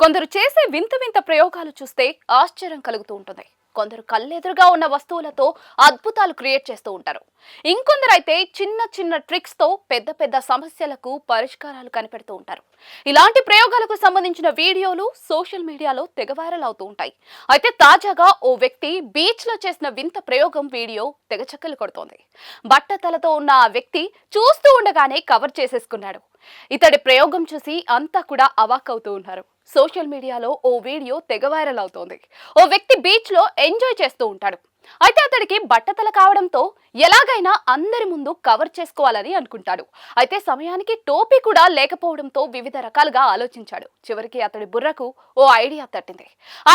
కొందరు చేసే వింత వింత ప్రయోగాలు చూస్తే ఆశ్చర్యం కలుగుతూ ఉంటుంది. కొందరు కళ్ళెదురుగా ఉన్న వస్తువులతో అద్భుతాలు క్రియేట్ చేస్తూ ఉంటారు. ఇంకొందరైతే చిన్న చిన్న ట్రిక్స్తో పెద్ద పెద్ద సమస్యలకు పరిష్కారాలు కనిపెడుతూ ఉంటారు. ఇలాంటి ప్రయోగాలకు సంబంధించిన వీడియోలు సోషల్ మీడియాలో తెగ వైరల్ అవుతూ ఉంటాయి. అయితే తాజాగా ఓ వ్యక్తి బీచ్లో చేసిన వింత ప్రయోగం వీడియో తెగ చక్కలు కొడుతోంది. బట్టతలతో ఉన్న ఆ వ్యక్తి చూస్తూ ఉండగానే కవర్ చేసేసుకున్నాడు. ఇతడి ప్రయోగం చూసి అంతా కూడా అవాక్ అవుతూ ఉన్నారు. సోషల్ మీడియాలో ఓ వీడియో తెగ వైరల్ అవుతోంది. ఓ వ్యక్తి బీచ్లో ఎంజాయ్ చేస్తూ ఉంటాడు. అయితే అతడికి బట్టతల కావడంతో ఎలాగైనా అందరి ముందు కవర్ చేసుకోవాలని అనుకుంటాడు. అయితే సమయానికి టోపీ కూడా లేకపోవడంతో వివిధ రకాలుగా ఆలోచించాడు. చివరికి అతడి బుర్రకు ఓ ఐడియా తట్టింది.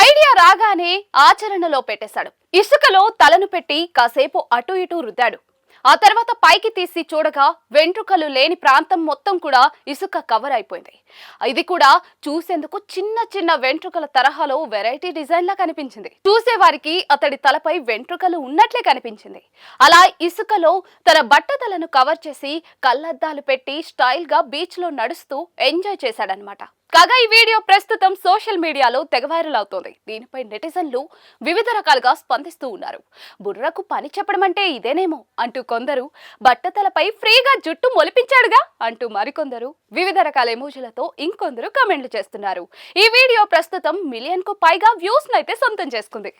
ఐడియా రాగానే ఆచరణలో పెట్టేశాడు. ఇసుకలో తలను పెట్టి కాసేపు అటు ఇటు రుద్దాడు. ఆ తర్వాత పైకి తీసి చూడగా వెంట్రుకలు లేని ప్రాంతం మొత్తం కూడా ఇసుక కవర్ అయిపోయింది. ఇది కూడా చూసేందుకు చిన్న చిన్న వెంట్రుకల తరహాలో వెరైటీ డిజైన్ లా కనిపించింది. చూసేవారికి అతడి తలపై వెంట్రుకలు ఉన్నట్లే కనిపించింది. అలా ఇసుకలో తన బట్టతలను కవర్ చేసి కళ్ళద్దాలు పెట్టి స్టైల్గా బీచ్లో నడుస్తూ ఎంజాయ్ చేశాడనమాట కాగా ఈ వీడియో ప్రస్తుతం సోషల్ మీడియాలో తెగ వైరల్ అవుతోంది దీనిపై నెటిజన్లు వివిధ రకాలుగా స్పందిస్తూ ఉన్నారు. బుర్రకు పని చెప్పడం అంటే ఇదేనేమో అంటూ కొందరు బట్టతలపై ఫ్రీగా జుట్టు మొలిపించాడుగా అంటూ మరికొందరు వివిధ రకాల ఎమోజీలతో ఇంకొందరు కమెంట్లు చేస్తున్నారు. ఈ వీడియో ప్రస్తుతం మిలియన్కు పైగా వ్యూస్ అయితే సొంతం చేసుకుంది.